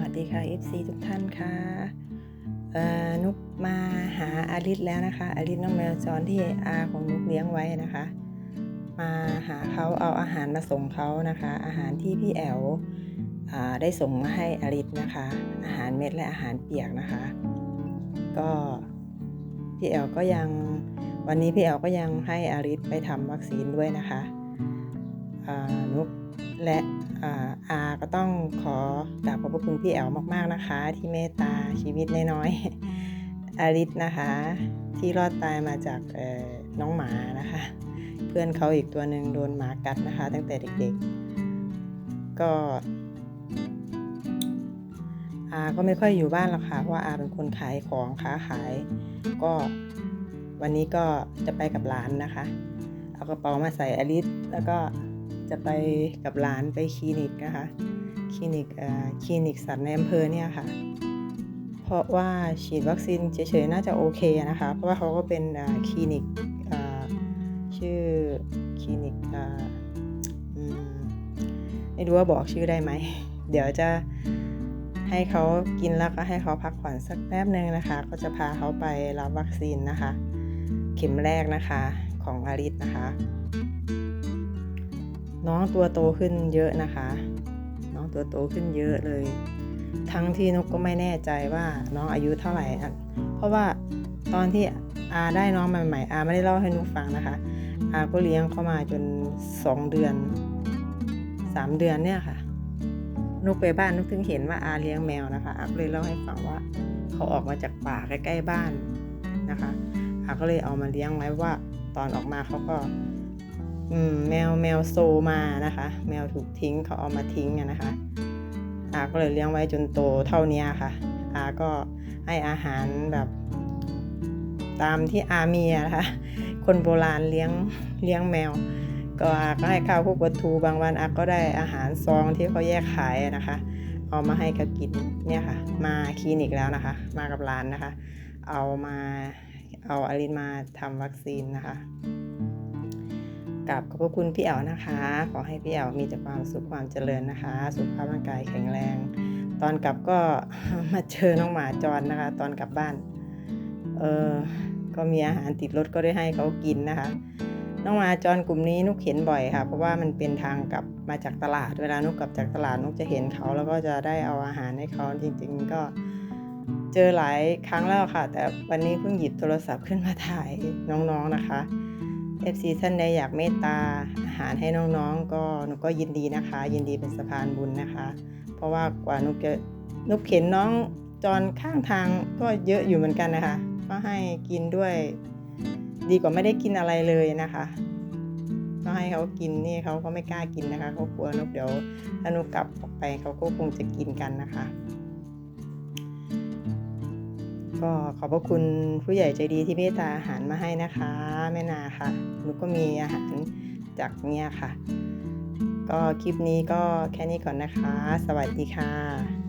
วัสดีค่ะ FC ทุกท่านค่ะเอ่อนุกมาหาอาริสแล้วนะคะอาริสน้องแมวจรที่อาของนุกเลี้ยงไว้นะคะ มาหาเขาเอาอาหารมาส่งเขานะคะ อาหารที่พี่แอลอได้ส่งมาให้อาริสนะคะ อาหารเม็ดและอาหารเปียกนะคะ ก็พี่แอลก็ยังวันนี้พี่แอลก็ยังให้อาริสไปทำวัคซีนด้วยนะคะ นุกและอาอาก็ต้องขอกราบขอบพระคุณพี่แอลมาก ๆนะคะ ที่เมตตาชีวิตน้อยๆอาริสนะคะ ที่รอดตายมาจากน้องหมานะคะ เพื่อนเขาอีกตัวหนึ่งโดนหมากัดนะคะ ตั้งแต่เด็กๆ ก็อาก็ไม่ค่อยอยู่บ้านหรอกค่ะเพราะว่าอาเป็นคนขายของค้าขาย ก็วันนี้ก็จะไปกับหลานนะคะ เอากระเป๋ามาใส่อลิสแล้วก็ จะไปกับหลานไปคลินิกนะคะคลินิกคลินิกสัตว์ในอำเภอเนี่ยค่ะ เพราะว่าฉีดวัคซีนเฉยๆน่าจะโอเคนะคะ เพราะว่าเขาก็เป็นคลินิกชื่อคลินิกอืมไม่รู้ว่าบอกชื่อได้ไหม เดี๋ยวจะให้เขากินแล้วก็ให้เขาพักผ่อนสักแป๊บหนึ่งนะคะ ก็จะพาเขาไปรับวัคซีนนะคะ เข็มแรกนะคะของอาริสนะคะ น้องตัวโตขึ้นเยอะนะคะ น้องตัวโตขึ้นเยอะเลย ทั้งที่นกก็ไม่แน่ใจว่าน้องอายุเท่าไหร่เพราะว่าตอนที่อาได้น้องใหม่ๆอาไม่ได้เล่าให้นุกฟังนะคะ อาก็เลี้ยงเข้ามาจนสองเดือนสามเดือนเนี่ยค่ะ นุกไปบ้านนุกถึงเห็นว่าอาเลี้ยงแมวนะคะอาก็เลยเล่าให้ฟังว่า เขาออกมาจากป่าใกล้ๆบ้านนะคะอาก็เลยเอามาเลี้ยงไว้ว่า ตอนออกมาเขาก็ แมวแมวโซมานะคะ แมวถูกทิ้งเขาเอามาทิ้งนะคะอาก็เลยเลี้ยงไว้จนโตเท่านี้ค่ะอาก็ให้อาหารแบบตามที่อาเมีอะนะคะคนโบราณเลี้ยงเลี้ยงแมว ก็อาก็ให้ข้าวพวกวัตถุบางวันอาก็ได้อาหารซองที่เขาแยกขายนะคะ เอามาให้เขากินเนี่ยค่ะ มาคลินิกแล้วนะคะ มากับร้านนะคะ เอามาเอาอลินมาทำวัคซีนนะคะ กับขอบพระคุณพี่แอลนะคะ ขอให้พี่แอลมีแต่ความสุขความเจริญนะคะ สุขภาพร่างกายแข็งแรง ตอนกลับก็มาเจอน้องหมาจรนะคะ ตอนกลับบ้านเออก็มีอาหารติดรถก็ได้ให้เขากินนะคะน้องหมาจรกลุ่มนี้นุกเห็นบ่อยค่ะ เพราะว่ามันเป็นทางกลับมาจากตลาด เวลานุกกลับจากตลาดนุกจะเห็นเขาแล้วก็จะได้เอาอาหารให้เขาจริง ๆ ก็เจอหลายครั้งแล้วค่ะ แต่วันนี้เพิ่งหยิบโทรศัพท์ขึ้นมาถ่ายน้องๆนะคะ FC ท่านใดอยากเมตตาอาหารให้น้องๆ ก็นุกก็ยินดีนะคะ ยินดีเป็นสะพานบุญนะคะ เพราะว่ากว่านุกจะนุกเข็นน้องจรข้างทางก็เยอะอยู่เหมือนกันนะคะก็ให้กินด้วย ดีกว่าไม่ได้กินอะไรเลยนะคะก็ให้เขากินนี่เขาก็ไม่กล้ากินนะคะเขากลัวนกเดี๋ยวถ้านกกลับออกไปเขาก็คงจะกินกันนะคะ ก็ขอบพระคุณผู้ใหญ่ใจดีที่เมตตาอาหารมาให้นะคะแม่นาค่ะหนูก็มีอาหารจากเนี่ยค่ะ ก็คลิปนี้ก็แค่นี้ก่อนนะคะ สวัสดีค่ะ